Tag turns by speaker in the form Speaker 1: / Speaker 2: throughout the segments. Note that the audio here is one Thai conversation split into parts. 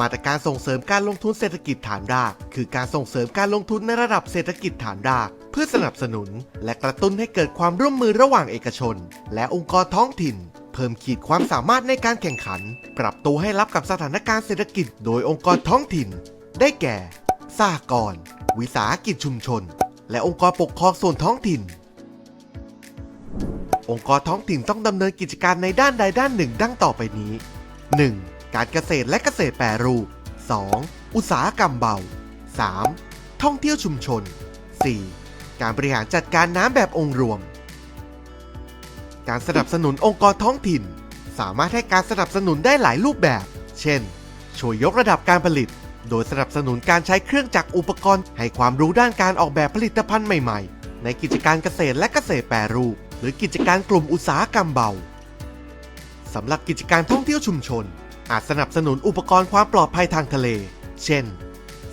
Speaker 1: มาตรการส่งเสริมการลงทุนเศรษฐกิจฐานราก คือการส่งเสริมการลงทุนในระดับเศรษฐกิจฐานราก เพื่อสนับสนุน และกระตุ้นให้เกิดความร่วมมือระหว่างเอกชน และองค์กรท้องถิ่น เพิ่มขีดความสามารถในการแข่งขัน ปรับตัวให้รับกับสถานการณ์เศรษฐกิจ โดยองค์กรท้องถิ่น ได้แก่สหกรณ์วิสาหกิจชุมชน และองค์กรปกครองส่วนท้องถิ่น องค์กรท้องถิ่นต้องดำเนินกิจการในด้านใดด้านหนึ่ง ดังต่อไปนี้ 1. การเกษตรและเกษตรแปรรูป 2. อุตสาหกรรมเบา 3. ท่องเที่ยวชุมชน 4. การบริหารจัดการน้ำแบบองค์รวม การสนับสนุนองค์กรท้องถิ่น สามารถให้การสนับสนุนได้หลายรูปแบบ เช่น ช่วยยกระดับการผลิต โดยสนับสนุนการใช้เครื่องจักรอุปกรณ์ ให้ความรู้ด้านการออกแบบผลิตภัณฑ์ใหม่ๆ ในกิจการเกษตรและเกษตรแปรรูป หรือกิจการกลุ่มอุตสาหกรรมเบาสำหรับกิจการท่องเที่ยวชุมชน อาจสนับสนุนอุปกรณ์ความปลอดภัยทางทะเล เช่น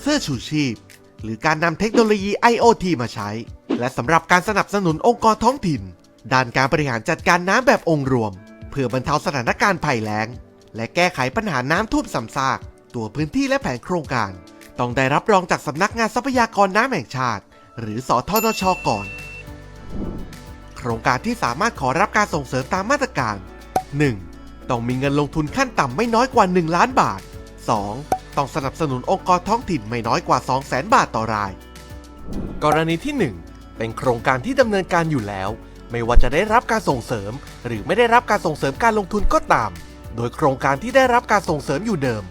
Speaker 1: เสื้อชูชีพ หรือการนำเทคโนโลยี IoT มาใช้ และสำหรับการสนับสนุนองค์กรท้องถิ่น ด้านการบริหารจัดการน้ำแบบองค์รวม เพื่อบรรเทาสถานการณ์ภัยแล้ง และแก้ไขปัญหาน้ำท่วมซ้ำซาก ตัวพื้นที่และแผนโครงการ ต้องได้รับรองจากสำนักงานทรัพยากรน้ำแห่งชาติ หรือสอทนชก่อน โครงการที่สามารถขอรับการส่งเสริมตามมาตรการ 1. ต้องมีเงินลงทุนขั้นต่ำไม่น้อยกว่า 1 ล้านบาท 2. ต้องสนับสนุนองค์กรท้องถิ่นไม่น้อยกว่า 200,000 บาทต่อราย กรณีที่ 1 เป็นโครงการที่ดำเนินการอยู่แล้ว ไม่ว่าจะได้รับการส่งเสริม หรือไม่ได้รับการส่งเสริมการลงทุนก็ตาม โดยโครงการที่ได้รับการส่งเสริมอยู่เดิม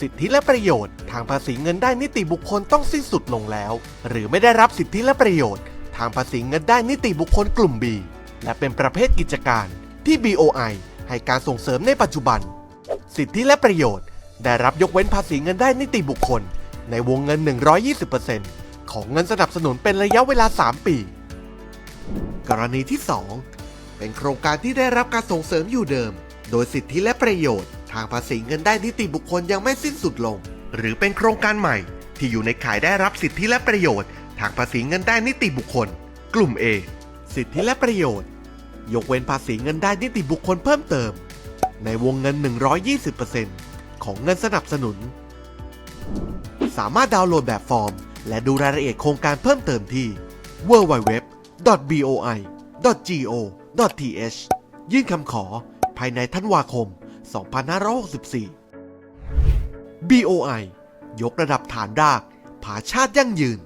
Speaker 1: สิทธิและประโยชน์ ทางภาษีเงินได้นิติบุคคลต้องสิ้นสุดลงแล้ว หรือไม่ได้รับสิทธิและประโยชน์ ทางภาษีเงินได้นิติบุคคลกลุ่ม B และเป็นประเภทกิจการที่ BOI ให้การส่งเสริมในปัจจุบัน สิทธิและประโยชน์ ได้รับยกเว้นภาษีเงินได้นิติบุคคล ในวงเงิน 120%ของเงินสนับสนุนเป็นระยะเวลา 3 ปี กรณีที่ 2 เป็นโครงการที่ได้รับการส่งเสริมอยู่เดิม โดยสิทธิและประโยชน์ ทางภาษีเงินได้นิติบุคคลยังไม่สิ้นสุดลง หรือเป็นโครงการใหม่ ที่อยู่ในข่ายได้รับสิทธิและประโยชน์ ทางภาษีเงินได้นิติบุคคล กลุ่ม A สิทธิและประโยชน์ ยกเว้นภาษีเงินได้นิติบุคคลเพิ่มเติม ในวงเงิน 120%ของเงินสนับสนุน สามารถดาวน์โหลดแบบฟอร์ม และดูรายละเอียดโครงการเพิ่มเติมที่ www.boi.go.th ยื่นคำขอภายในธันวาคม 2564 BOI ยกระดับฐานรากผาชาติยั่งยืน